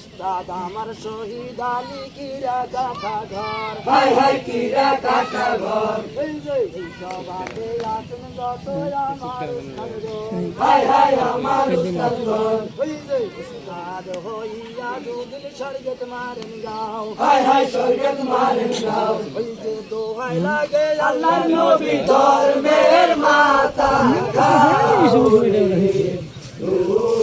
উস্তাদ আমার শহীদ আলী কিরা কাটা ঘর। হাই হাই কিরা কাটা ঘর। এই যে এই সভাতে আসুন যত আমার হাই হাই আমার উস্তাদ ঘর ওই যে উস্তাদ হইয়া দুদিন স্বর্গত মারেন যাও হাই হাই স্বর্গত মারেন যাও ওই যে দোহাই লাগে আল্লাহর নবী ধর্মের মাতা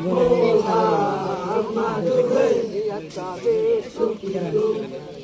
Muhammadur Rasulullah